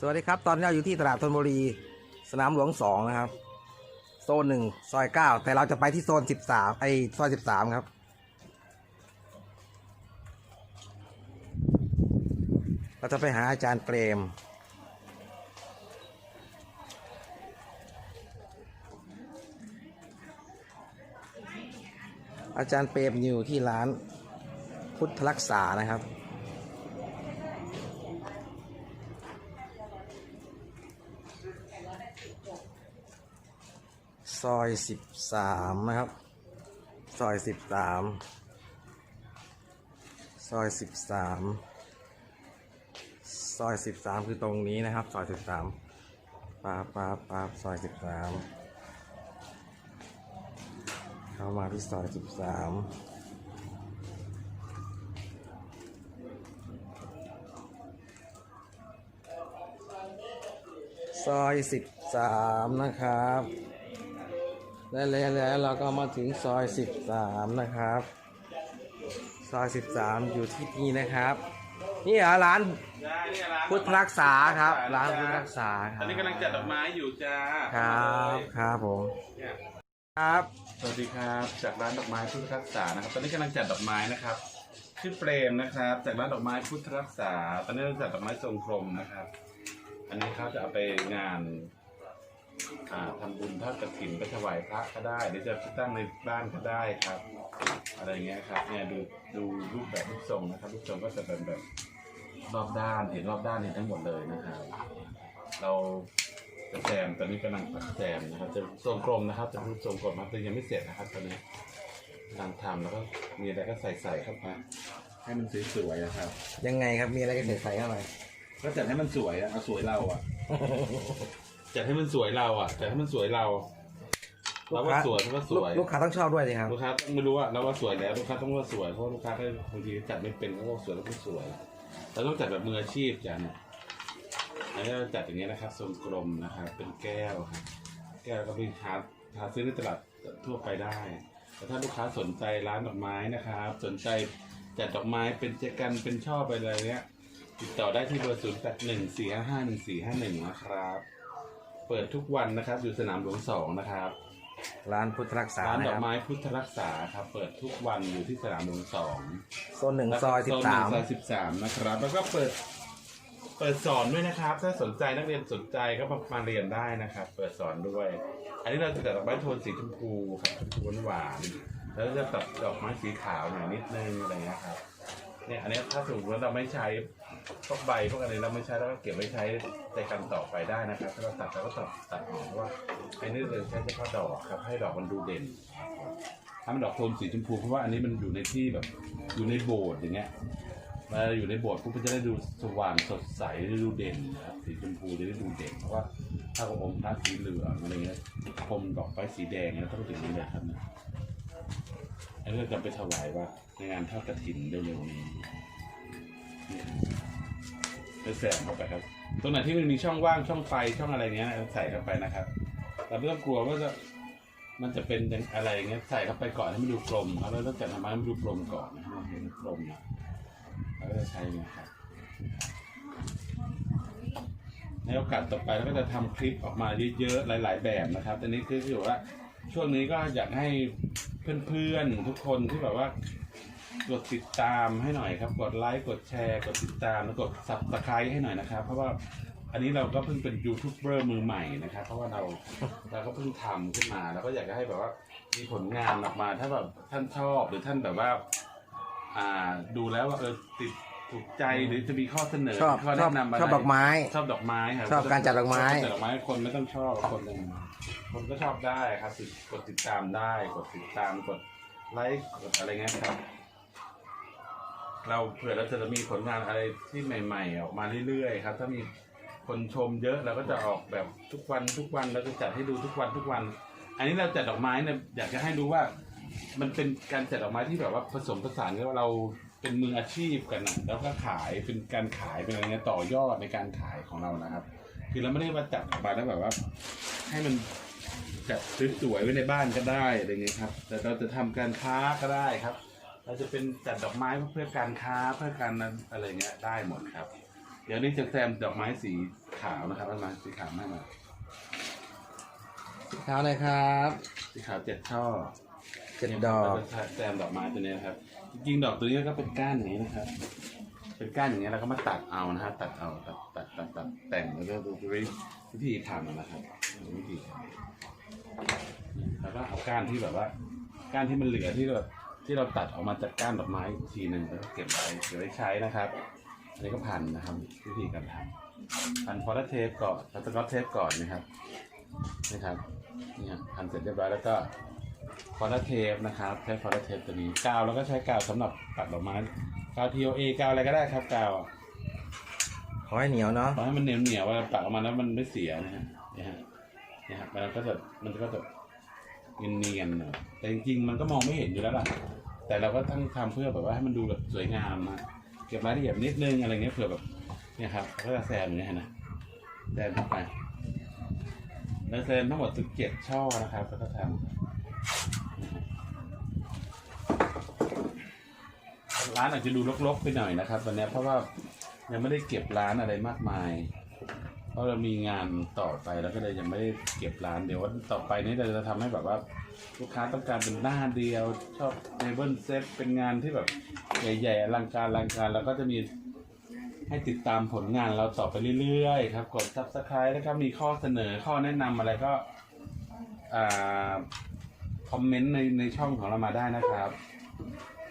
สวัสดีครับ ตอนนี้เราอยู่ที่ตลาดธนบุรี สนามหลวงสองนะครับ โซนหนึ่งซอยเก้าแต่เราจะไปที่โซนสิบสามไอซอยสิบสามครับ เราจะไปหาอาจารย์เปรม อาจารย์เปรมอยู่ที่ร้านพุทธรักษานะครับ อยสิบสามนะครับ ซอยสิบสาม ซอยสิบสาม ซอยสิบสามคือตรงนี้นะครับ ซอยสิบสามปาบปาบปาซอยสิบสาม เข้ามาที่ซอยสิบสามซอยสิบสามนะครับ และแล้วแล้วเราก็มาถึงซอยสิบสามนะครับ ซอยสิบสามอยู่ที่นี่นะครับ นี่เหรอร้านจ้าเนี่ยร้านพุทธรักษาครับ ร้านพุทธรักษาคตรัอบนนี้กำลังจัดดอกไม้อยู่จ้าครับครับผมเนี่ยครับสวัสดีครับจากร้านดอกไม้พุทธรักษานะครับ ตอนนี้กำลังจัดดอกไม้นะครับชื่อเปรมนะครับ จากร้านดอกไม้พุทธรักษา ตอนนี้เราจัดดอกไม้ทรงกลมนะครับ อันนี้เขาจะเอาไปงาน อ่าทำบุญทอดกระถิ่นไปถวายพระก็ได้ หรือจะตั้งในบ้านก็ได้ครับ อะไรเงี้ยครับเนี่ยดูดูรูปแบบรูปทรงนะครับรูปทรงก็จะเป็นแบบรอบด้านเห็นรอบด้านเห็นทั้งหมดเลยนะครับ เราจะแซมตอนนี้กำลังปัดแซมนะครับ จะทรงกลมนะครับ จะรูปทรงกลมนะครับแต่ยังไม่เสร็จนะครับตอนนี้กำลังทำแล้วก็มีอะไรก็ใส่ใส่เข้ามาให้มันสวยๆนะครับ ยังไงครับมีอะไรก็ใส่ใส่เข้าไปก็จัดให้มันสวยอะเอาสวยเราอะ จัดให้มันสวยเราอะจัดให้มันสวยเราเราว่าสวยมันก็สลูกวยลูกค้าต้องชอบด้วยสิครับลูกค้าต้องไม่รู้ว่าเราว่าสวยแล้วลูกค้าต้องว่าสวยเพราะว่าลูกค้าก็บางทีจัดไม่เป็นก็ว่าสวยแล้วก็สวยเราต้องจัดแบบมืออาชีพจันอันนี้เราจัดอย่างนี้ยนะครับทรงกลมนะครับเป็นแก้วครับแก้วก็ไปหาหาซื้อในตลาดทั่วไปได้ แต่ถ้าลูกค้าสนใจร้านดอกไม้นะครับ สนใจจัดดอกไม้เป็นเจกันเป็นช่อไปอะไรเนี้ยติดต่อได้ที่เบอร์ศูนย์แปดหนึ่งสี่ห้าห้าหนึ่งสี่ห้าหนึ่งนะครับ เปิดทุกวันนะครับ อยู่สนามหลวงสองนะครับร้านพุทธรักษาร้านนะดคอกรับไม้พุทธรักษาครับ เปิดทุกวันอยู่ที่สนามหลวงสองโซนหนึ่งซอยสิบสามซอยสิบสามนะครับ แล้วก็เปิด เปิดสอนด้วยนะครับ ถ้าสนใจนักเรียนสนใจก็มามาเรียนได้นะครับ เปิดสอนด้วย อันนี้เราจะจัดดอกไม้โทนสีชมพูครับชมพูหวานๆแล้วจะตัดดอกไม้สีขาวหน่อยนิดนึงอะไรเงี้ยครับ เนี่ยอันนี้ถ้าสมมติว่าเราไม่ใช้พวกใบพวกอะไรเราไม่ใช้เราก็เก็บไว้ใช้ในการต่อไปได้นะครับ ถ้าเราตัดเราก็ตัดตัดออกเพราะว่าไอ้นี่เราใช้เฉพาะดอกครับ ให้ดอกมันดูเด่นถ้ามันดอกโทนสีชมพูเพราะว่าอันนี้มันอยู่ในที่แบบอยู่ในโบสถ์อย่างเงี้ยเวลาอยู่ในโบสถ์ปุ๊บมันจะได้ดูสว่างสดใสด้ดูเด่นนะครับสีชมพูจะได้ดูเด่นเพราะว่าถ้าขององค์พระสีเหลืองอะไรเงี้ยพรมดอกไม้สีแดงเนี่ยต้องถึงนี้เลยครับ นะอันนี้เราจะไปถวายว่าในงานทอดกระถิ่นเร็วๆนี้ไปแสงเข้าไปครับ ตรงไหนที่มันมีช่องว่างช่องไฟช่องอะไรเงี้ยใส่เข้าไปนะครับเราไม่ต้องกลัวว่าจะมันจะเป็นอะไรเงี้ยใส่เข้าไปก่อนให้มันดูกลมครับแล้วต้องจัดทำไมให้มันดูกลมก่อนนะให้มันเห็นกลมนะแล้วก็จะใช้เนะครับในโอกาสต่อไปเราก็จะทำคลิปออกมาเยอะๆหลาย ๆ แบบนะครับต่นี้คือคือว่าช่วงนี้ก็อยากให้ เพื่อนๆทุกคนที่แบบว่ากดติดตามให้หน่อยครับ กดไลค์กดแชร์กดติดตามแล้วกดซับสไครต์ให้หน่อยนะครับ เพราะว่าอันนี้เราก็เพิ่งเป็นยูทูบเบอร์มือใหม่นะครับ เพราะว่าเราเราก็เพิ่งทำขึ้นมาแล้วก็อยากจะให้แบบว่ามีผลงานออกมา ถ้าแบบท่านชอบหรือท่านแบบว่า อ่าดูแล้วว่าเออติด ถูกใจหรือจะมีข้อเสนอชอบข้อชอบแนะนำอะไรชอบดอกไม้ ชอบดอกไม้ครับชอบการจัดดอกไม้ ชบจัดดอกไม้คนไม่ต้องชอบคนหนึ่งคนก็ชอบได้ครับติดกดติดตามได้ กดติดตามกดไลค์กดอะไรเงี้ยครับ เราเผื่อเราจะมีผลงานอะไรที่ใหม่ๆออกมาเรื่อยๆครับ ถ้ามีคนชมเยอะเราก็จะออกแบบทุกวันทุกวันเราจะจัดให้ดูทุกวันทุกวัน อันนี้เราจัดดอกไม้เนี่ยอยากจะให้รู้ว่า มันเป็นการจัดดอกไม้ที่แบบว่าผสมผสานกันว่าเรา เป็นมืออาชีพกันนะแล้วก็ขายเป็นการขายเป็นอะไรเงี้ยต่อยอดในการขายของเรานะครับ คือเราไม่ได้ว่าจัดออกมาแล้วแบบว่า ให้มันจัดสวยๆไว้ในบ้านก็ได้อะไรเงี้ยครับ แต่เราจะทำการค้าก็ได้ครับ เราจะเป็นจัดดอกไม้เพื่อการค้าเพื่อการอะไรเงี้ยได้หมดครับ เดี๋ยวนี้จะแซมดอกไม้สีขาวนะครับเอามาสีขาวมากมาสีขาวเลยครับ สีขาวเจ็ดช่อ เจ็ดดอกเราจะแซมดอกไม้ตัวนี้นครับ จริงๆดอกตัวนี้ก็เป็นก้านอย่างนี้นะครับ เป็นก้านอย่างนี้แล้วก็มาตัดเอานะฮะตัดเอาตัดตัดตัดตัดแต่งแล้วก็ดูวิธีทำนะครับดูวิธีทำแล้วก็เอาก้านที่แบบว่า ก้านที่มันเหลือที่เราที่เราตัดออกมาจากก้านดอกไม้อีกทีหนึ่งแล้วก็เก็บไว้เก็บไว้ใช้นะครับอันนี้ก็พันนะครับ วิธีการทำพันพอลเทปก่อนพันสกอตเทปก่อนนะครับนะครับเนี่ยพันเสร็จเรียบร้อยแล้วก็ ฟอร์เทปนะครับใช้ฟอร์เทปตัวนี้กาวแล้วก็ใช้กาวสำหรับตัดดอกไม้กาว TOA กาวอะไรก็ได้ครับกาวขอให้เหนียวเนาะขอให้มันเหนียวเหนียวๆเวลาตัดออกมาแล้วมันไม่เสียนะฮะเนี่ยฮะเนี่ยฮะมันก็จะมันก็จะเนียนๆหน่อยแต่จริงๆมันก็มองไม่เห็นอยู่แล้วล่ะ แต่เราก็ทั้งทำเพื่อแบบว่าให้มันดูแบบสวยงามนะเก็บรายละเอียดนิดนึงอะไรเงี้ยเผื่อแบบเนี่ยครับก็จะแซมอย่างเงี้ยนะแซมเข้าไปแล้วแซมทั้งหมดถึงเจ็ดช่อนะครับแล้วก็ทำ ร้านอาจจะดูรกๆไปหน่อยนะครับวันนี้เพราะว่ายังไม่ได้เก็บร้านอะไรมากมาย เพราะเรามีงานต่อไปแล้วก็เลยยังไม่ได้เก็บร้านเดี๋ยววันต่อไปนี้เราจะทำให้แบบว่าลูกค้าต้องการเป็นหน้าเดียว ชอบเนเบิลเซตเป็นงานที่แบบใหญ่ๆอลังการอลังการแล้วก็จะมีให้ติดตามผลงานเราต่อไปเรื่อยๆครับ กด subscribe นะครับมีข้อเสนอข้อแนะนำอะไรก็อ่า คอมเมนต์ในในช่องของเรามาได้นะครับ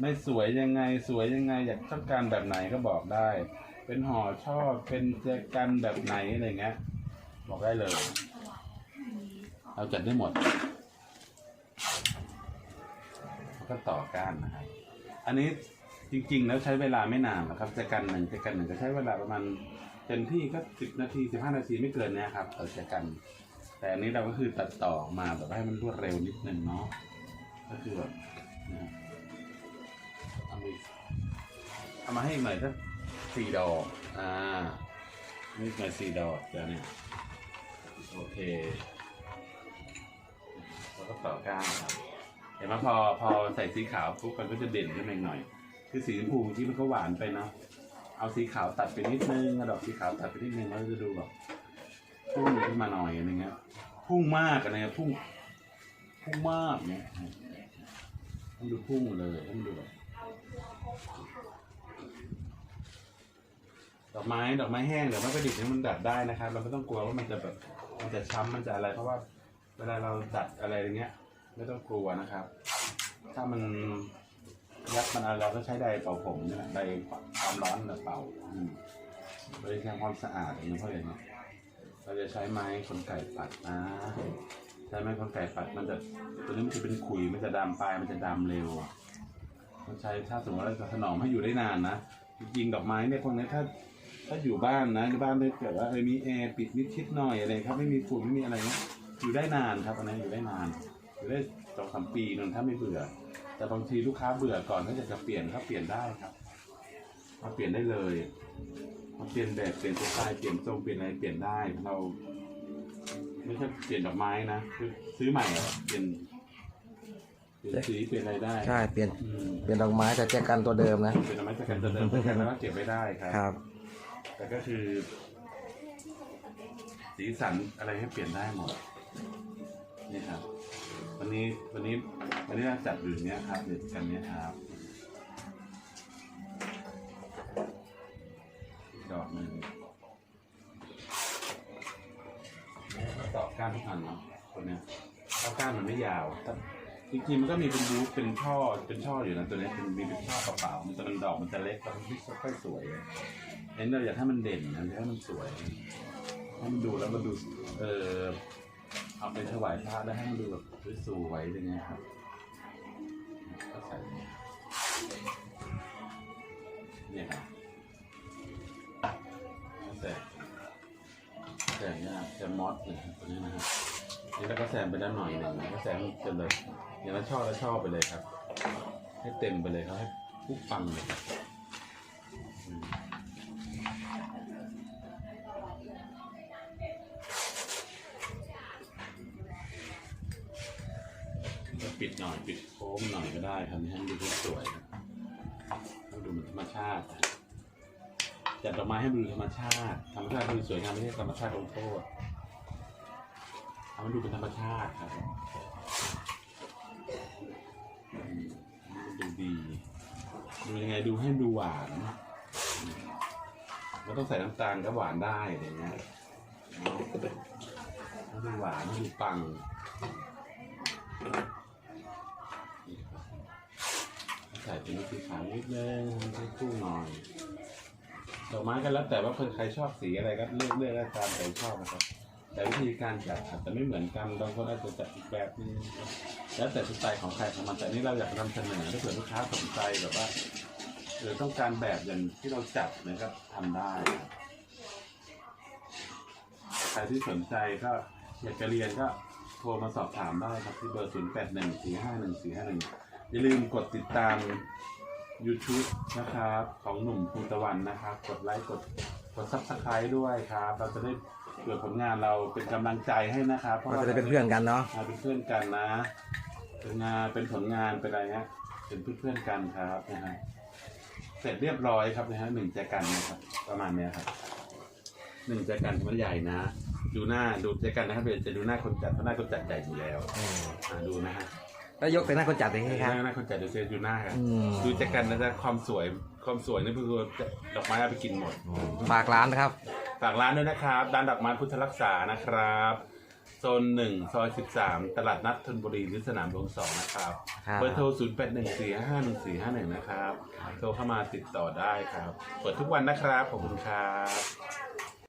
ไม่สวยยังไงสวยยังไง อยากต้องการแบบไหนก็บอกได้ เป็นห่อช่อเป็นแจกันแบบไหนอะไรเงี้ย บอกได้เลย เราจัดได้หมดแล้วก็ต่อก้านนะครับอันนี้จริง ๆ แล้วใช้เวลาไม่นานหรอกครับแจกันหนึ่งแจกันหนึ่งก็ใช้เวลาประมาณเต็มที่ก็สิบนาทีสิบห้านาทีไม่เกินนี้ยครับเออแจกัน แต่อันนี้เราก็คือตัดต่อมาแบบให้มันรวดเร็วนิดนึงเนาะก็คือแบบนะเอามาเอามาให้อีกหน่อยสักสี่ดอกอ่านี่หน่อยสี่ดอกเดี๋ยวเนี่ยโอเคแล้วก็ต่อก้านครับเห็นไหมพอพอใส่สีขาวปุ๊บมันก็จะเด่นขึ้นมาหน่อย คือสีชมพูที่มันก็หวานไปเนาะเอาสีขาวตัดไปนิดนึงดอกสีขาวตัดไปนิดนึงแล้วจะดูแบบ พุ่งขึ้นมาหน่อยอะไรเงี้ยพุ่งมากอะไรเงี้ยพุ่งพุ่งมากเนี่ยต้องดูพุ่งเลยต้องดูแบบดอกไม้ดอกไม้แห้งดอกไม้ประดิษฐ์เนี่ยมันดัดได้นะครับ เราไม่ต้องกลัวว่ามันจะแบบมันจะช้ำมันจะอะไร เพราะว่า เวลาเราดัดอะไรอย่างเงี้ย ไม่ต้องกลัวนะครับ ถ้ามันยัดมันอะไรเราก็ใช้ไดเป่าผมเนี่ยแหละไดความร้อนเป่าอืมบริการความสะอาดอย่างนี้เพราะอย่างเงี้ เราจะใช้ไม้ขนไก่ปัดนะ ใช้ไม้ขนไก่ปัดมันจะตัวนี้มันจะเป็นขุยมันจะดำปลายมันจะดำเร็วต้องใช้ถ้าสมมติว่าเราจะถนอมให้อยู่ได้นานนะจริงๆดอกไม้เนี่ยพวกนี้ถ้าถ้าอยู่บ้านนะในบ้านถ้าเกิดว่าเออมีแอร์ปิดมิดชิดหน่อยอะไรครับไม่มีฝุ่นไม่มีอะไรเนี้ยอยู่ได้นานครับอันนี้อยู่ได้นาน อยู่ได้สองสามปีนึงถ้าไม่เบื่อ แต่บางทีลูกค้าเบื่อก่อนถ้าอยากจะเปลี่ยนก็เปลี่ยนได้ครับมาเปลี่ยนได้เลย มาเปลี่ยนแบบเปลี่ยนสไตล์เปลี่ยนทรงเปลี่ยนอะไรเปลี่ยนได้เราไม่ใช่เปลี่ยนดอกไม้นะคือซื้อใหม่อะเปลี่ยนเปลี่ยนสีเปลี่ยนอะไรได้ใช่เปลี่ยนอืมเปลี่ยนดอกไม้แต่แจกันตัวเดิมนะ เป็นดอกไม้จากกันจะเดิมจากกันแล้วก็เก็บไว้ได้ครับ ครับ แต่ก็คือ สีสันอะไรให้เปลี่ยนได้หมด นี่ครับ วันนี้วันนี้วันนี้เราจัดอยู่อย่างเนี้ยครับเด็ดกันเนี้ยครับ จริงๆมันก็มีเป็นรูปเป็นช่อเป็นช่ออยู่นะตัวนี้เป็นมีเป็นช่อเปล่าๆมันจะเป็นดอกมันจะเล็กแต่มันไม่ค่อยสวยเน้นเราอยากให้มันเด่นนะอยาให้มันสวยให้มันดูแล้วมันดูเออเอาไปถวายพระแล้วให้มันดูแบบสวยๆอย่างเงี้ยครับก็ใส่เนี่ยครับก็ใส่ใส่เนี่ยแซมมอสเนี่ยตัวนี้นะครับนี่แล้วก็แซมไปด้านหน่อยหนึ่งแล้วก็แซมจนเลย อย่างละช่อละช่อไปเลยครับ ให้เต็มไปเลยครับให้ปุ๊บปังเลยครับปิดหน่อยปิดโค้งหน่อยก็ได้ครับให้ดูสวยๆครับให้ดูเหมือนธรรมชาติจัดดอกไม้ให้มันดูธรรมชาติธรรมชาติคือสวยงามไม่ใช่ธรรมชาติลงโทษทำให้ดูเป็นธรรมชาติครับ ดูยังไงดูให้ดูหวานไม่ต้องใส่น้ำตาลก็หวานได้อะไรเงี้ยเนาะให้ดูหวานให้ดูปังนี่ครับใส่เป็นสีขาวนิดนึงให้คู่หน่อยดอกไม้ก็แล้วแต่ว่าคนใครชอบสีอะไรก็เลือกเลือกได้ตามใจชอบนะครับ แต่วิธีการจัดอาจจะไม่เหมือนกันบางคนอาจจะจัดอีกแบบนึง แล้วแต่สไตล์ของใครของมันแต่นี่เราอยากนำเสนอถ้าเผื่อลูกค้าสนใจแบบว่าหรือต้องการแบบอย่างที่เราจัดเนี่ยก็ทำได้ครับใครที่สนใจก็อยากจะเรียนก็โทรมาสอบถามได้ครับที่เบอร์ 0 8 1 4 5 1 4 5 1 อย่าลืมกดติดตาม YouTube นะครับ ของหนุ่มภูตะวันนะครับ กดไลค์กดกด Subscribe ด้วยครับ เราจะได้เกิดผลงานเราเป็นกำลังใจให้นะครับ เพราะเราว่าจะได้เป็นเพื่อนกันเนาะมาเป็นเพื่อนกันนะ เป็นงานเป็นผลงานเป็นอะไรเงี้ยเป็นเพื่อนๆกันครับนะฮะเสร็จเรียบร้อยครับนะฮะหนึ่งแจกันนะครับ ประมาณเนี้ยครับหนึ่งแจกันมันใหญ่นะ ดูหน้าดูแจกันนะครับเดี๋ยวจะดูหน้าคนจัดเพราะหน้าคนจัดใหญ่อยู่แล้วอ่าดูนะฮะแล้วยกเป็นหน้าคนจัดอย่างหนี้ครับน้าหน้าคนจัดดูเซดูหน้าครับอืมดูแจกันนะจ๊ะความสวยความสวยนี่คือดอกไม้เอาไปกินหมดฝากร้านนะครับฝากร้านด้วยนะครับร้านดอกไม้พุทธรักษานะครับ โซนหนึ่งซอยสิบสามตลาดนัดธนบุรีหรือสนามหลวงสองนะครับ ครับเบอร์โทรศูนย์แปดหนึ่งสี่ห้าหนึ่งสี่ห้าหนึ่งนะครับ โทรเข้ามาติดต่อได้ครับ เปิดทุกวันนะครับ ขอบคุณครับ